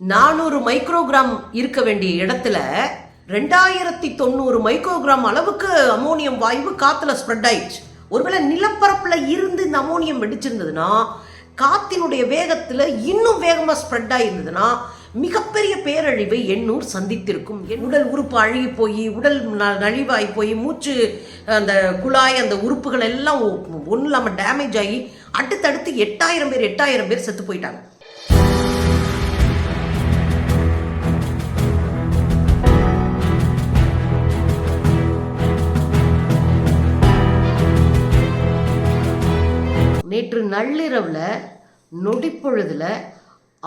நானூறு மைக்ரோகிராம் இருக்க வேண்டிய இடத்துல ரெண்டாயிரத்தி தொண்ணூறு மைக்ரோகிராம் அளவுக்கு அமோனியம் வாயு காத்துல ஸ்ப்ரெட் ஆயிடுச்சு. ஒருவேளை நிலப்பரப்புல இருந்து இந்த அமோனியம் வெடிச்சிருந்ததுன்னா காத்தினுடைய வேகத்துல இன்னும் வேகமா ஸ்ப்ரெட் ஆயிருந்ததுன்னா மிகப்பெரிய பேரழிவை எண்ணூர் சந்தித்திருக்கும். உடல் உறுப்பு அழுகி போய் உடல் நழிவாய் போய் மூச்சு அந்த குழாய் அந்த உறுப்புகள் எல்லாம் ஒன்றும் இல்லாமல் டேமேஜ் ஆகி அடுத்தடுத்து எட்டாயிரம் பேர் எட்டாயிரம் பேர் செத்து போயிட்டாங்க. நேற்று நள்ளிரவில் நொடிப்பொழுதில்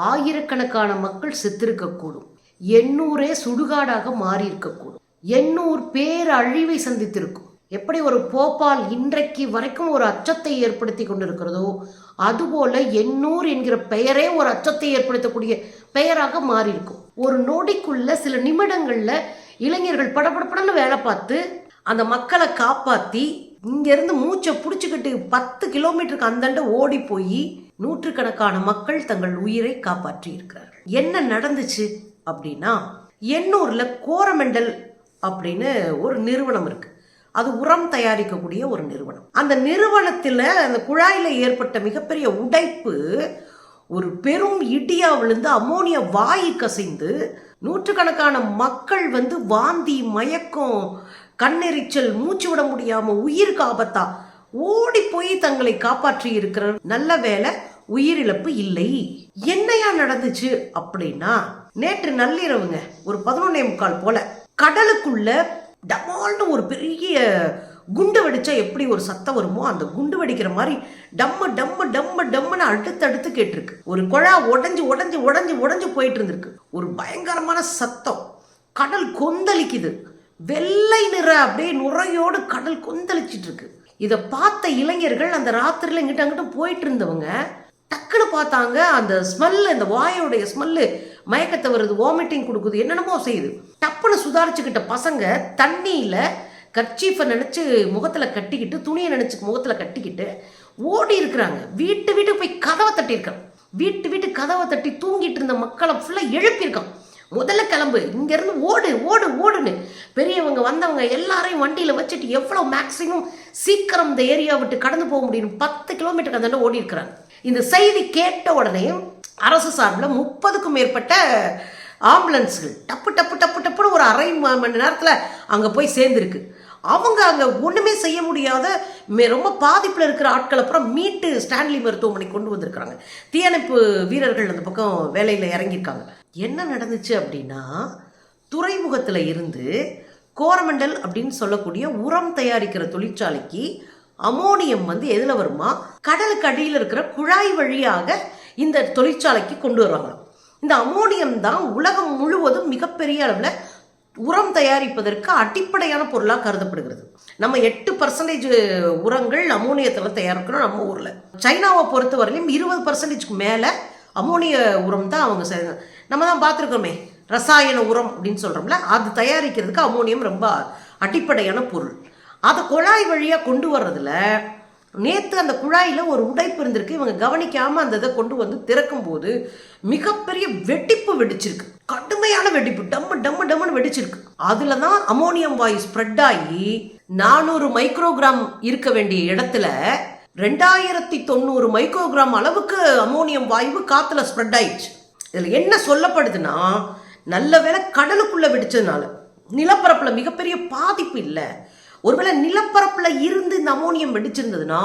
ஆயிரக்கணக்கான மக்கள் செத்திருக்கக்கூடும். எண்ணூரே சுடுகாடாக மாறியிருக்கக்கூடும். எண்ணூர் பேர் அழிவை சந்தித்திருக்கும். எப்படி ஒரு போபால் இன்றைக்கு வரைக்கும் ஒரு அச்சத்தை ஏற்படுத்தி கொண்டிருக்கிறதோ அதுபோல எண்ணூர் என்கிற பெயரே ஒரு அச்சத்தை ஏற்படுத்தக்கூடிய பெயராக மாறியிருக்கும். ஒரு நொடிக்குள்ள சில நிமிடங்களில் இளைஞர்கள் படப்படப்படன்னு வேலை பார்த்து அந்த மக்களை காப்பாற்றி இங்கேருந்து மூச்சை பிடிச்சிக்கிட்டு பத்து கிலோமீட்டருக்கு அந்தாண்ட ஓடி போய் நூற்றுக்கணக்கான மக்கள் தங்கள் உயிரை காப்பாற்றி இருக்கிறார்கள் என்ன நடந்துச்சு அப்படின்னா எண்ணூரில் கோரமெண்டல் அப்படின்னு ஒரு நிறுவனம் இருக்கு. அது உரம் தயாரிக்கக்கூடிய ஒரு நிறுவனம். அந்த நிறுவனத்தில் அந்த குழாயில் ஏற்பட்ட மிகப்பெரிய உடைப்பு ஒரு பெரும் இடியா விழுந்து அமோனியா வாயு கசிந்து நூற்றுக்கணக்கான மக்கள் வந்து வாந்தி மயக்கம் கண்ணெரிச்சல் மூச்சு விட முடியாம உயிருக்கு ஆபத்தா? ஓடி போய் தங்களை காப்பாற்றி இருக்கிற நல்ல வேலை உயிரிழப்பு இல்லை. என்னையா நடந்துச்சு அப்படின்னா நேற்று நள்ளிரவுங்க ஒரு பதினொன்னே முக்கால் போல கடலுக்குள்ள டமால்னு ஒரு பெரிய குண்டு வெடிச்சா எப்படி ஒரு சத்தம் வருமோ அந்த குண்டு வெடிக்கிற மாதிரி டம்மு டம்மு டம்மு டம்முன்னு அடுத்து அடுத்து கேட்டிருக்கு. ஒரு குழா உடஞ்சி உடஞ்சி உடஞ்சி உடஞ்சி போயிட்டு இருந்திருக்கு. ஒரு பயங்கரமான சத்தம். கடல் கொந்தளிக்குது. வெள்ளை நிற அப்படியே நுரையோடு கடல் கொந்தளிச்சிட்டு இருக்கு. இதை பார்த்த இளைஞர்கள் அந்த ராத்திரியில் இங்கிட்ட அங்கிட்ட போயிட்டு இருந்தவங்க டக்குன்னு பார்த்தாங்க அந்த ஸ்மெல்லு அந்த வாயோடைய ஸ்மெல்லு மயக்கத்தை வருது வாமிட்டிங் கொடுக்குது என்னென்னமோ செய்யுது. டப்புன்னு சுதாரிச்சுக்கிட்ட பசங்க தண்ணியில் கர்ச்சீஃபை நினச்சி முகத்தில் கட்டிக்கிட்டு துணியை நினச்சி முகத்தில் கட்டிக்கிட்டு ஓடி இருக்கிறாங்க. வீட்டு வீட்டுக்கு போய் கதவை தட்டியிருக்கான் வீட்டு வீட்டு கதவை தட்டி தூங்கிட்டு இருந்த மக்களை ஃபுல்லாக எழுப்பியிருக்கான் முதல்ல கிளம்பு. இங்கேருந்து ஓடு ஓடு ஓடுன்னு. பெரியவங்க வந்தவங்க எல்லாரையும் வண்டியில் வச்சுட்டு எவ்வளோ மேக்ஸிமம் சீக்கிரம் இந்த ஏரியா விட்டு கடந்து போக முடியும்? பத்து கிலோமீட்டருக்கு அந்த ஓடி இருக்கிறாங்க. இந்த செய்தி கேட்ட உடனே அரசு சார்பில் முப்பதுக்கும் மேற்பட்ட ஆம்புலன்ஸ்கள் டப்பு டப்பு டப்பு டப்புன்னு ஒரு அரை மணி நேரத்தில் அங்கே போய் சேர்ந்துருக்கு. அவங்க அங்கே ஒன்றுமே செய்ய முடியாத மே- ரொம்ப பாதிப்பில் இருக்கிற ஆட்கள் அப்புறம் மீட்டு ஸ்டான்லி மருத்துவமனை கொண்டு வந்திருக்கிறாங்க. தீயணைப்பு வீரர்கள் அந்த பக்கம் வேலையில் இறங்கியிருக்காங்க. என்ன நடந்துச்சு அப்படின்னா துறைமுகத்தில் இருந்து கோரமண்டல் அப்படின்னு சொல்லக்கூடிய உரம் தயாரிக்கிற தொழிற்சாலைக்கு அமோனியம் வந்து எதில் வருமா? கடலுக்கு அடியில் இருக்கிற குழாய் வழியாக இந்த தொழிற்சாலைக்கு கொண்டு வருவாங்க இந்த அமோனியம் தான் உலகம் முழுவதும் மிகப்பெரிய அளவில் உரம் தயாரிப்பதற்கு அடிப்படையான பொருளாக கருதப்படுகிறது. நம்ம எட்டு பர்சன்டேஜ் உரங்கள் அமோனியத்தில் தயாரிக்கிறோம் நம்ம ஊரில். சைனாவை பொறுத்த வரையிலும் இருபது பர்சன்டேஜ்க்கு மேலே அமோனிய உரம் தான் அவங்க செய்ய நம்ம தான் பார்த்துருக்கோமே ரசாயன உரம் அப்படின்னு சொல்கிறோம்ல அது தயாரிக்கிறதுக்கு அமோனியம் ரொம்ப அடிப்படையான பொருள். அதை குழாய் வழியாக கொண்டு வர்றதுல நேற்று அந்த குழாயில் ஒரு உடைப்பு இருந்திருக்கு. இவங்க கவனிக்காமல் அந்த இதை கொண்டு வந்து திறக்கும் போது மிகப்பெரிய வெடிப்பு வெடிச்சிருக்கு. கடுமையான வெடிப்பு. டம்மு டம்மு டம்முன்னு வெடிச்சிருக்கு. அதில் தான் அமோனியம் வாயு ஸ்ப்ரெட் ஆகி நானூறு மைக்ரோகிராம் இருக்க வேண்டிய இடத்துல ரெண்டாயிரத்தி தொண்ணூறு மைக்ரோகிராம் அளவுக்கு அமோனியம் வாயு காற்றுல ஸ்ப்ரெட் ஆயிடுச்சு. இதில் என்ன சொல்லப்படுதுன்னா நல்ல வேளை கடலுக்குள்ளே வெடிச்சதுனால நிலப்பரப்பில் மிகப்பெரிய பாதிப்பு இல்லை. ஒருவேளை நிலப்பரப்புல இருந்து இந்த அமோனியம் வெடிச்சிருந்ததுன்னா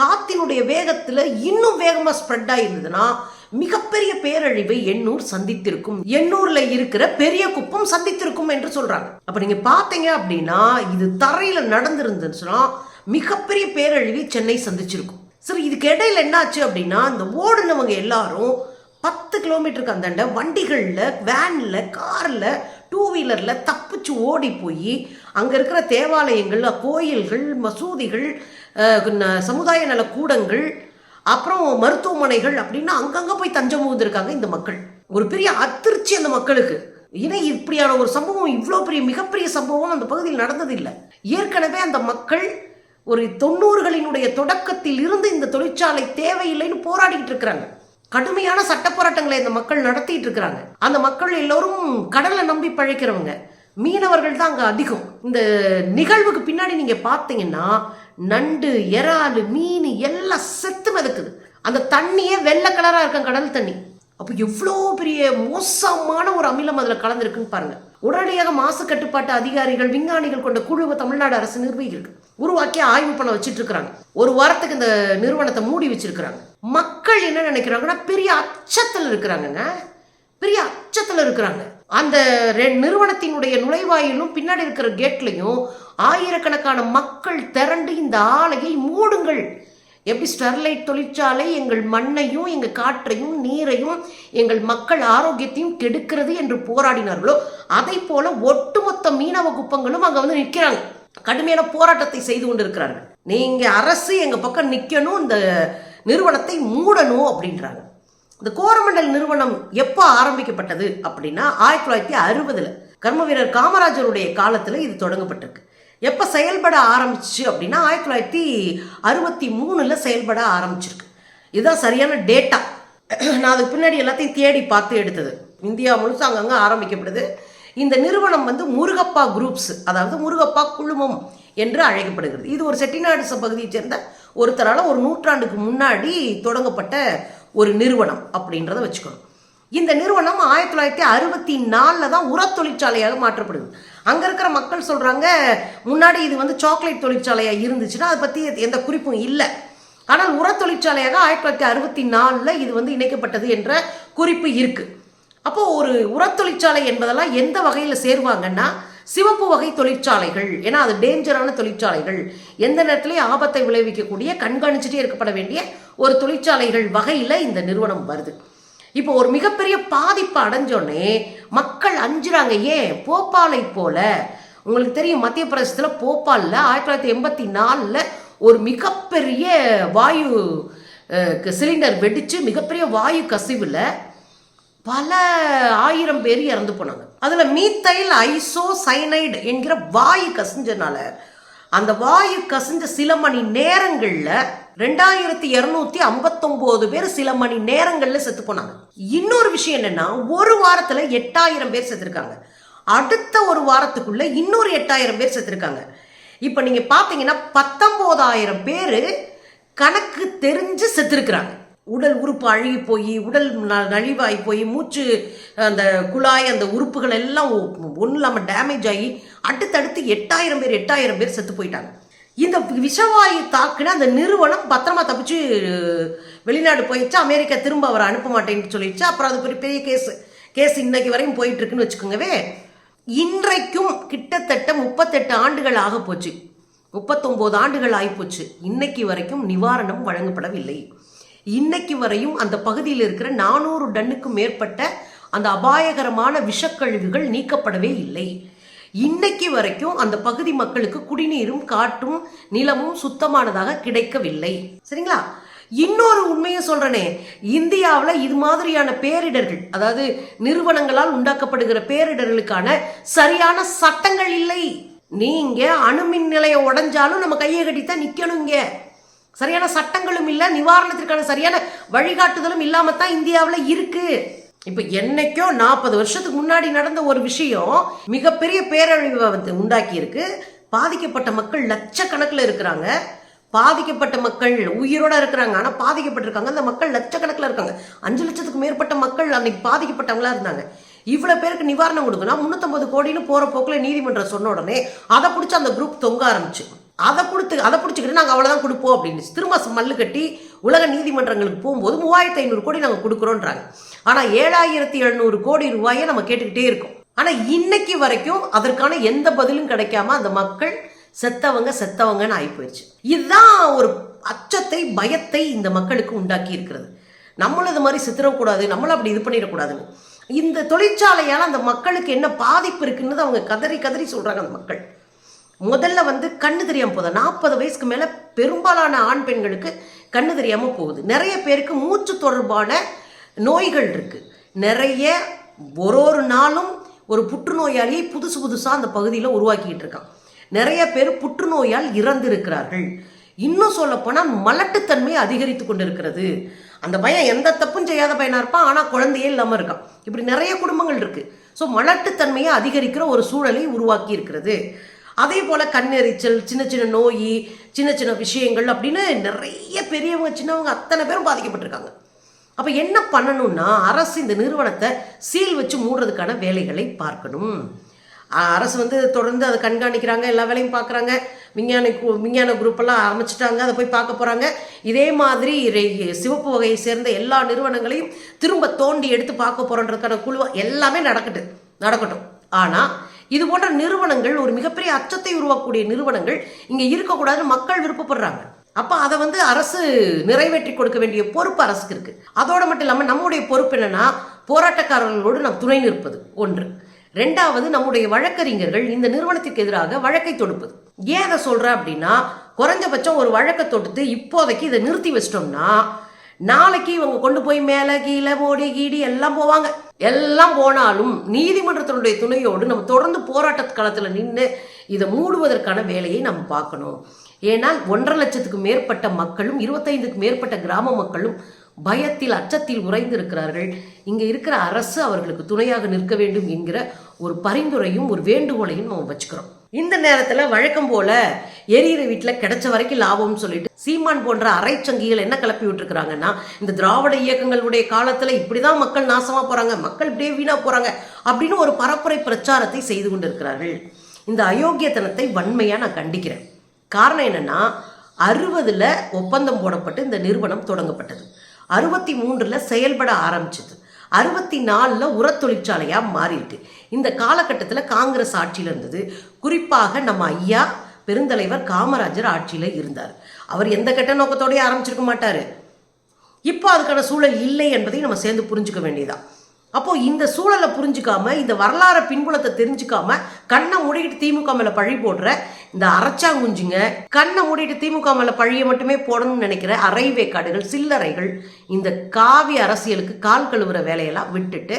காத்தினுடைய வேகத்துல இன்னும் வேகமா ஸ்ப்ரெட் ஆயிருந்ததுன்னா மிகப்பெரிய பேரழிவை எண்ணூர் சந்தித்திருக்கும். எண்ணூர்ல இருக்கிற பெரிய குப்பம் சந்தித்திருக்கும் என்று சொல்றாங்க. அப்ப நீங்க பாத்தீங்க அப்படின்னா இது தரையில நடந்திருந்துச்சுன்னா மிகப்பெரிய பேரழிவை சென்னை சந்திச்சிருக்கும். சரி இதுக்கு இடையில என்னாச்சு அப்படின்னா இந்த ஓடுனவங்க எல்லாரும் பத்து கிலோமீட்டருக்கு அந்தாண்ட வண்டிகளில் வேனில் காரில் டூ வீலரில் தப்பிச்சு ஓடி போய் அங்கே இருக்கிற தேவாலயங்கள் கோயில்கள் மசூதிகள் ந- சமுதாய நல கூடங்கள் அப்புறம் மருத்துவமனைகள் அப்படின்னு அங்கங்கே போய் தஞ்சம் புகுந்திருக்காங்க இந்த மக்கள். ஒரு பெரிய அதிர்ச்சி அந்த மக்களுக்கு. ஏன்னா இப்படியான ஒரு சம்பவம் இவ்வளோ பெரிய மிகப்பெரிய சம்பவம் அந்த பகுதியில் நடந்ததில்லை. ஏற்கனவே அந்த மக்கள் ஒரு தொண்ணூறுகளினுடைய தொடக்கத்தில் இருந்து இந்த தொழிற்சாலை தேவையில்லைன்னு போராடிக்கிட்டு இருக்கிறாங்க. கடுமையான சட்ட போராட்டங்களை இந்த மக்கள் நடத்திட்டு இருக்கிறாங்க. அந்த மக்கள் எல்லோரும் கடலை நம்பி பழைக்கிறவங்க. மீனவர்கள் தான் அங்கே அதிகம். இந்த நிகழ்வுக்கு பின்னாடி நீங்கள் பார்த்தீங்கன்னா நண்டு இறாலு மீன் எல்லாம் செத்து மிதக்குது. அந்த தண்ணியே வெள்ளை கலராக இருக்கும் கடல் தண்ணி. அப்போ எவ்வளோ பெரிய மோசமான ஒரு அமிலம் அதில் கலந்துருக்குன்னு பாருங்கள் உடனடியாக மாசு கட்டுப்பாட்டு அதிகாரிகள் விஞ்ஞானிகள் கொண்ட குழுவை தமிழ்நாடு அரசு நிர்வகிருக்கு உருவாக்கி ஆய்வு பண்ண வச்சுட்டு இருக்கிறாங்க ஒரு வாரத்துக்கு இந்த நிறுவனத்தை மூடி வச்சிருக்கிறாங்க. மக்கள் என்ன நினைக்கிறாங்கன்னா பெரிய அச்சத்தில் இருக்கிறாங்கங்க. பெரிய அச்சத்தில் இருக்கிறாங்க. அந்த நிறுவனத்தினுடைய நுழைவாயிலும் பின்னாடி இருக்கிற கேட்லையும் ஆயிரக்கணக்கான மக்கள் திரண்டு இந்த ஆலையை மூடுங்கள். எப்படி ஸ்டெர்லைட் தொழிற்சாலை எங்கள் மண்ணையும் எங்கள் காற்றையும் நீரையும் எங்கள் மக்கள் ஆரோக்கியத்தையும் கெடுக்கிறது என்று போராடினார்களோ அதை போல ஒட்டுமொத்த மீனவ குப்பங்களும் அங்கே வந்து நிற்கிறாங்க. கடுமையான போராட்டத்தை செய்து கொண்டிருக்கிறார்கள். நீங்கள் அரசு எங்கள் பக்கம் நிற்கணும் இந்த நிறுவனத்தை மூடணும் அப்படின்றாங்க. இந்த கோரமண்டல் நிறுவனம் எப்போ ஆரம்பிக்கப்பட்டது அப்படின்னா ஆயிரத்தி தொள்ளாயிரத்தி அறுபதுல. கர்ம வீரர் காமராஜருடைய காலத்தில் இது தொடங்கப்பட்டிருக்கு. எப்போ செயல்பட ஆரம்பிச்சு அப்படின்னா ஆயிரத்தி தொள்ளாயிரத்தி அறுபத்தி மூணில் செயல்பட ஆரம்பிச்சிருக்கு. இதுதான் சரியான டேட்டா நான் அதுக்கு பின்னாடி எல்லாத்தையும் தேடி பார்த்து எடுத்தது. இந்தியா முழுசு அங்கங்கே ஆரம்பிக்கப்படுது இந்த நிறுவனம் வந்து முருகப்பா குரூப்ஸ் அதாவது முருகப்பா குழுமம் என்று அழைக்கப்படுகிறது. இது ஒரு செட்டிநாடு பகுதியைச் சேர்ந்த ஒருத்தரால் ஒரு நூற்றாண்டுக்கு முன்னாடி தொடங்கப்பட்ட ஒரு நிறுவனம் அப்படின்றத வச்சுக்கணும். இந்த நிறுவனம் ஆயிரத்தி தொள்ளாயிரத்தி அறுபத்தி நாலில் தான் உரத் தொழிற்சாலையாக மாற்றப்படுது. அங்கே இருக்கிற மக்கள் சொல்கிறாங்க முன்னாடி இது வந்து சாக்லேட் தொழிற்சாலையாக இருந்துச்சுன்னா அதை பற்றி எந்த குறிப்பும் இல்லை. ஆனால் உரத் தொழிற்சாலையாக ஆயிரத்தி தொள்ளாயிரத்தி அறுபத்தி நாலில் இது வந்து இணைக்கப்பட்டது என்ற குறிப்பு இருக்குது அப்போது ஒரு உரத் தொழிற்சாலை என்பதெல்லாம் எந்த வகையில் சேருவாங்கன்னா சிவப்பு வகை தொழிற்சாலைகள். ஏன்னா அது டேஞ்சரான தொழிற்சாலைகள். எந்த நேரத்திலையும் ஆபத்தை விளைவிக்கக்கூடிய கண்காணிச்சுட்டே இருக்கப்பட வேண்டிய ஒரு தொழிற்சாலைகள் வகையில் இந்த நிறுவனம் வருது. இப்போ ஒரு மிகப்பெரிய பாதிப்பு அடைஞ்சோடனே மக்கள் அஞ்சுறாங்க ஏன்? போபாலை போல. உங்களுக்கு தெரியும் மத்திய பிரதேசத்தில் போபாலில் ஆயிரத்தி தொள்ளாயிரத்தி எண்பத்தி நாலில் ஒரு மிகப்பெரிய வாயு சிலிண்டர் வெடித்து மிகப்பெரிய வாயு கசிவில் பல ஆயிரம் பேர் இறந்து போனாங்க. அதில் மீத்தைல் ஐசோ சைனைடு என்கிற வாயு கசிஞ்சனால அந்த வாயு கசிஞ்ச சில மணி நேரங்களில் ரெண்டாயிரத்தி இரநூத்தி ஐம்பத்தொம்போது பேர் சில மணி நேரங்களில் செத்து போனாங்க. இன்னொரு விஷயம் என்னன்னா ஒரு வாரத்தில் எட்டாயிரம் பேர் செத்துருக்காங்க. அடுத்த ஒரு வாரத்துக்குள்ள இன்னொரு எட்டாயிரம் பேர் செத்துருக்காங்க. இப்போ நீங்கள் பார்த்தீங்கன்னா பத்தொம்போதாயிரம் பேர் கணக்கு தெரிஞ்சு செத்துருக்குறாங்க. உடல் உறுப்பு அழுகி போய் உடல் நழிவாகி போய் மூச்சு அந்த குழாய் அந்த உறுப்புகள் எல்லாம் ஒன்றும் இல்லாமல் டேமேஜ் ஆகி அடுத்தடுத்து எட்டாயிரம் பேர் எட்டாயிரம் பேர் செத்து போயிட்டாங்க. இந்த விஷவாயு தாக்குன அந்த நிறுவனம் பத்திரமா தப்பிச்சு வெளிநாடு போயிடுச்சு. அமெரிக்கா திரும்ப அவரை அனுப்ப மாட்டேன்னு சொல்லிடுச்சு. அப்புறம் அது பெரிய பெரிய கேஸ். கேஸ் இன்னைக்கு வரையும் போயிட்டு இருக்குன்னு வச்சுக்கோங்கவே இன்றைக்கும் கிட்டத்தட்ட முப்பத்தெட்டு ஆண்டுகள் ஆக போச்சு. முப்பத்தொம்போது ஆண்டுகள் ஆகிப்போச்சு இன்னைக்கு வரைக்கும் நிவாரணம் வழங்கப்படவில்லை. இன்னைக்கு வரையும் அந்த பகுதியில் இருக்கிற நானூறு டன்னுக்கும் மேற்பட்ட அந்த அபாயகரமான விஷக்கழிவுகள் நீக்கப்படவே இல்லை. இன்னைக்கு வரைக்கும் அந்த பகுதி மக்களுக்கு குடிநீரும் காற்றும் நிலமும் சுத்தமானதாக கிடைக்கவில்லை. சரிங்களா? இன்னொரு உண்மையை சொல்றனே. இந்தியாவில் இது மாதிரியான பேரிடர்கள் அதாவது நிறுவனங்களால் உண்டாக்கப்படுகிற பேரிடர்களுக்கான சரியான சட்டங்கள் இல்லை. நீங்க அணுமின் நிலையம் உடைஞ்சாலும் நம்ம கையை கட்டித்தான் நிக்கணுங்க. சரியான சட்டங்களும் இல்லை நிவாரணத்திற்கான சரியான வழிகாட்டுதலும் இல்லாமல் தான் இந்தியாவில் இருக்குது இப்போ என்னைக்கோ நாற்பது வருஷத்துக்கு முன்னாடி நடந்த ஒரு விஷயம் மிகப்பெரிய பேரழிவை வந்து உண்டாக்கி இருக்கு பாதிக்கப்பட்ட மக்கள் லட்சக்கணக்கில் இருக்கிறாங்க. பாதிக்கப்பட்ட மக்கள் உயிரோட இருக்கிறாங்க. ஆனால் பாதிக்கப்பட்டிருக்காங்க. அந்த மக்கள் லட்சக்கணக்கில் இருக்காங்க. அஞ்சு லட்சத்துக்கு மேற்பட்ட மக்கள் அன்னைக்கு பாதிக்கப்பட்டவங்களா இருந்தாங்க. இவ்வளோ பேருக்கு நிவாரணம் கொடுக்கணும் முந்நூற்றம்பது கோடின்னு போகிற போக்கில் நீதிமன்றம் சொன்ன உடனே அதை பிடிச்சி அந்த குரூப் தொங்க ஆரம்பிச்சு. அதை கொடுத்து அதை பிடிச்சிக்கிட்டு நாங்கள் அவ்வளோதான் கொடுப்போம் அப்படின்னு திரும்ப மல்லு கட்டி உலக நீதிமன்றங்களுக்கு போகும்போது மூவாயிரத்து ஐநூறு கோடி நாங்கள் கொடுக்குறோன்றாங்க. ஆனால் ஏழாயிரத்தி எழுநூறு கோடி ரூபாயை நம்ம கேட்டுக்கிட்டே இருக்கோம். ஆனால் இன்னைக்கு வரைக்கும் அதற்கான எந்த பதிலும் கிடைக்காம அந்த மக்கள் செத்தவங்க செத்தவங்கன்னு ஆகி போயிடுச்சு இதுதான் ஒரு அச்சத்தை பயத்தை இந்த மக்களுக்கு உண்டாக்கி இருக்கிறது. நம்மளும் இது மாதிரி சித்திரக்கூடாது நம்மளும் அப்படி இது பண்ணிடக்கூடாதுன்னு. இந்த தொழிற்சாலையால் அந்த மக்களுக்கு என்ன பாதிப்பு இருக்குன்னு அவங்க கதறி கதறி சொல்கிறாங்க அந்த மக்கள். முதல்ல வந்து கண்ணு தெரியாமல் போதும் நாற்பது வயசுக்கு மேலே பெரும்பாலான ஆண் பெண்களுக்கு கண்ணு தெரியாமல் போகுது. நிறைய பேருக்கு மூச்சு தொடர்பான நோய்கள் இருக்குது நிறைய ஒரு ஒரு நாளும் ஒரு புற்றுநோயாளியை புதுசு புதுசாக அந்த பகுதியில் உருவாக்கிட்டு இருக்கான். நிறைய பேர் புற்றுநோயால் இறந்திருக்கிறார்கள். இன்னும் சொல்லப்போனால் மலட்டுத்தன்மை அதிகரித்து கொண்டிருக்கிறது. அந்த பையன் எந்த தப்பும் செய்யாத பையனாக இருப்பான் ஆனால் குழந்தையே இல்லாமல் இருக்கான். இப்படி நிறைய குடும்பங்கள் இருக்குது ஸோ மலட்டுத்தன்மையை அதிகரிக்கிற ஒரு சூழலை உருவாக்கி இருக்கிறது அதே போல் கண்ணெரிச்சல் சின்ன சின்ன நோய் சின்ன சின்ன விஷயங்கள் அப்படின்னு நிறைய பெரியவங்க சின்னவங்க அத்தனை பேரும் பாதிக்கப்பட்டிருக்காங்க. அப்போ என்ன பண்ணணும்னா அரசு இந்த நிறுவனத்தை சீல் வச்சு மூடுறதுக்கான வேலைகளை பார்க்கணும். அரசு வந்து தொடர்ந்து அதை கண்காணிக்கிறாங்க எல்லா வேலையும் பார்க்குறாங்க. விஞ்ஞான கு- விஞ்ஞான குரூப்பெல்லாம் அமைச்சிட்டாங்க அதை போய் பார்க்க போகிறாங்க இதே மாதிரி ரெ- சிவப்பு வகையை சேர்ந்த எல்லா நிறுவனங்களையும் திரும்ப தோண்டி எடுத்து பார்க்க போகிறோன்றதுக்கான குழு எல்லாமே நடக்கட்டு நடக்கட்டும். ஆனால் இது போன்ற நிறுவனங்கள் ஒரு மிகப்பெரிய அச்சத்தை உருவாக்கக்கூடிய நிறுவனங்கள் இங்கே இருக்கக்கூடாதுன்னு மக்கள் விருப்பப்படுறாங்க. அப்போ அதை வந்து அரசு நிறைவேற்றி கொடுக்க வேண்டிய பொறுப்பு அரசுக்கு இருக்கு. அதோடு மட்டும் இல்லாமல் நம்முடைய பொறுப்பு என்னன்னா போராட்டக்காரர்களோடு நாம் துணை நிற்பது ஒன்று. ரெண்டாவது நம்முடைய வழக்கறிஞர்கள் இந்த நிறுவனத்திற்கு எதிராக வழக்கை தொடுப்பது. ஏன் அதை சொல்கிறேன் அப்படின்னா குறைஞ்சபட்சம் ஒரு வழக்கை தொடுத்து இப்போதைக்கு இதை நிறுத்தி வச்சிட்டோம்னா நாளைக்கு இவங்க கொண்டு போய் மேலே கீழே ஓடி கீடி எல்லாம் போவாங்க. எல்லாம் போனாலும் நீதிமன்றத்தினுடைய துணையோடு நம்ம தொடர்ந்து போராட்ட களத்தில் நின்று இதை மூடுவதற்கான வேலையை நம்ம பார்க்கணும். ஏனால் ஒன்றரை லட்சத்துக்கு மேற்பட்ட மக்களும் இருபத்தைந்துக்கு மேற்பட்ட கிராம மக்களும் பயத்தில் அச்சத்தில் உறைந்து இருக்கிறார்கள் இங்கே இருக்கிற அரசு அவர்களுக்கு துணையாக நிற்க வேண்டும் என்கிற ஒரு பரிந்துரையும் ஒரு வேண்டுகோளையும் நம்ம வச்சுக்கிறோம். இந்த நேரத்தில் வழக்கம் போல எரியிற வீட்டில் கிடைச்ச வரைக்கும் லாபம்னு சொல்லிட்டு சீமான் போன்ற அரைச்சங்கிகள் என்ன கிளப்பி விட்டுருக்குறாங்கன்னா இந்த திராவிட இயக்கங்களுடைய காலத்தில் இப்படி தான் மக்கள் நாசமாக போகிறாங்க மக்கள் இப்படியே வீணாக போகிறாங்க அப்படின்னு ஒரு பரப்புரை பிரச்சாரத்தை செய்து கொண்டிருக்கிறார்கள். இந்த அயோக்கியத்தனத்தை வன்மையாக நான் கண்டிக்கிறேன். காரணம் என்னன்னா அறுபதில் ஒப்பந்தம் போடப்பட்டு இந்த நிறுவனம் தொடங்கப்பட்டது. அறுபத்தி மூன்றில் செயல்பட ஆரம்பிச்சது. அறுபத்தி நாலில் உரத் தொழிற்சாலையாக மாறியிருக்கு. இந்த காலகட்டத்தில் காங்கிரஸ் ஆட்சியில் இருந்தது. குறிப்பாக நம்ம ஐயா பெருந்தலைவர் காமராஜர் ஆட்சியில் இருந்தார். அவர் எந்த கெட்ட நோக்கத்தோடய ஆரம்பிச்சிருக்க மாட்டார். இப்போ அதுக்கான சூழல் இல்லை என்பதை நம்ம சேர்ந்து புரிஞ்சுக்க வேண்டியதான் அப்போது இந்த சூழலை புரிஞ்சுக்காம இந்த வரலாறு பின்புலத்தை தெரிஞ்சுக்காம கண்ணை மூடிக்கிட்டு திமுக மேலே பழி போடுற இந்த அரைச்சாங்குஞ்சுங்க கண்ணை மூடிட்டு திமுக மேல பழியை மட்டுமே போடணும்னு நினைக்கிற அரைவேக்காடுகள் சில்லறைகள் இந்த காவி அரசியலுக்கு கால் கழுவுற வேலையெல்லாம் விட்டுட்டு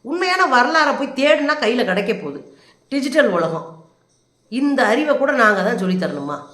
உண்மையான வரலாறை போய் தேடுனா கையில் கிடைக்க போகுது. டிஜிட்டல் உலகம். இந்த அறிவை கூட நாங்கள் தான் சொல்லித் தரணுமா?